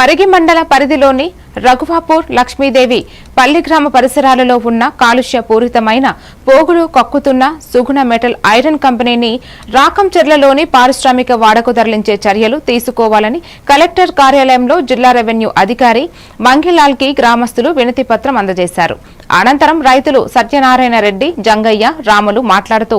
పరిగి మండల పరిధిలోని రఘువాపూర్ లక్ష్మీదేవి పల్లి గ్రామ పరిసరాలలో ఉన్న కాలుష్య పూరితమైన పోగులు కక్కుతున్న సుగుణ మెటల్ ఐరన్ కంపెనీని రాకంచెర్లలోని పారిశ్రామిక వాడకు తరలించే చర్యలు తీసుకోవాలని కలెక్టర్ కార్యాలయంలో జిల్లా రెవెన్యూ అధికారి మంగిలాల్కి గ్రామస్తులు వినతిపత్రం అందజేశారు. అనంతరం రైతులు సత్యనారాయణ రెడ్డి జంగయ్య రాములు మాట్లాడుతూ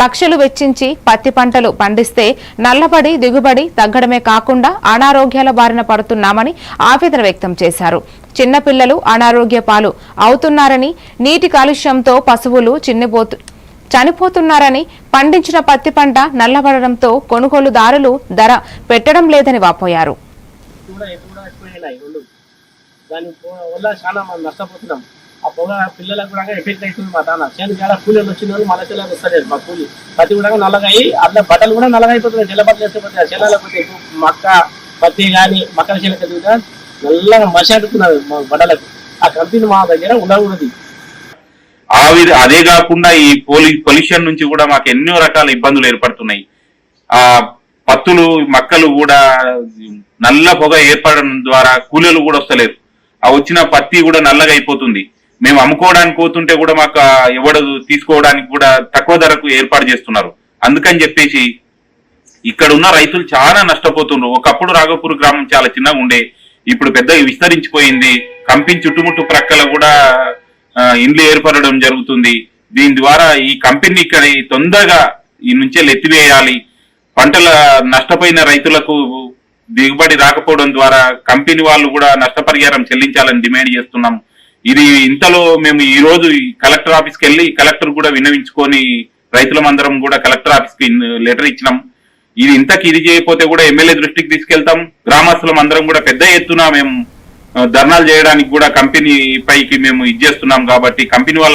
లక్షలు వెచ్చించి పత్తి పంటలు పండిస్తే నల్లబడి దిగుబడి తగ్గడమే కాకుండా అనారోగ్యాల బారిన పడుతున్నామని ఆవేదన వ్యక్తం చేశారు. చిన్నపిల్లలు అనారోగ్య పాలు అవుతున్నారని నీటి కాలుష్యంతో పశువులు చిన్నిపోతు చనిపోతున్నారని పండించిన పత్తి పంట నల్లబడడంతో కొనుగోలుదారులు ధర పెట్టడం లేదని వాపోయారు. దాని వల్ల చాలా మనం నష్టపోతున్నాం. ఆ పొగ పిల్లలకు కూడా ఎఫెక్ట్ అవుతుంది మా దాన. చేను చాలా కూలీలు వచ్చిన వాళ్ళు మన చెల్లెలు వస్తలేదు మా కూలి పత్తి కూడా నల్లగా అట్లా బట్టలు కూడా నల్లగా అయిపోతున్నాయి చెల్ల బట్టలు వేస్తే చెల్లెలకు మక్క పత్తి కానీ మక్కల చెల్లెకి కూడా నల్లగా మసాడుతున్నారు మా బట్టలకు. ఆ కంపెనీ మా దగ్గర ఉండకూడదు. ఆ అదే కాకుండా ఈ పోలి పొల్యూషన్ నుంచి కూడా మాకు ఎన్నో రకాల ఇబ్బందులు ఏర్పడుతున్నాయి. ఆ పత్తులు మక్కలు కూడా నల్ల పొగ ఏర్పడడం ద్వారా కూలీలు కూడా వస్తలేరు. ఆ వచ్చిన పత్తి కూడా నల్లగా అయిపోతుంది. మేము అమ్ముకోవడానికి పోతుంటే కూడా మాకు ఎవడు తీసుకోవడానికి కూడా తక్కువ ధరకు ఏర్పాటు చేస్తున్నారు. అందుకని చెప్పేసి ఇక్కడ ఉన్న రైతులు చాలా నష్టపోతున్నారు ఒకప్పుడు రాఘపూర్ గ్రామం చాలా చిన్నగా ఉండే ఇప్పుడు పెద్ద విస్తరించిపోయింది. కంపెనీ చుట్టుముట్టు ప్రక్కల కూడా ఇండ్లు ఏర్పడడం జరుగుతుంది. దీని ద్వారా ఈ కంపెనీ ఇక్కడ తొందరగా ఈ నుంచే ఎత్తివేయాలి. పంటల నష్టపోయిన రైతులకు దిగుబడి రాకపోవడం ద్వారా కంపెనీ వాళ్ళు కూడా నష్టపరిహారం చెల్లించాలని డిమాండ్ చేస్తున్నాం. ఇది ఇంతలో మేము ఈ రోజు కలెక్టర్ ఆఫీస్కి వెళ్ళి కలెక్టర్ కూడా విన్నవించుకొని రైతులమందరం కూడా కలెక్టర్ ఆఫీస్కి లెటర్ ఇచ్చినాం. ఇది ఇంతకి ఇది చేయకపోతే కూడా ఎమ్మెల్యే దృష్టికి తీసుకెళ్తాం. గ్రామస్తులం అందరం కూడా పెద్ద ఎత్తున మేము ధర్నాలు చేయడానికి కూడా కంపెనీ పైకి మేము ఇది చేస్తున్నాం కాబట్టి కంపెనీ వాళ్ళ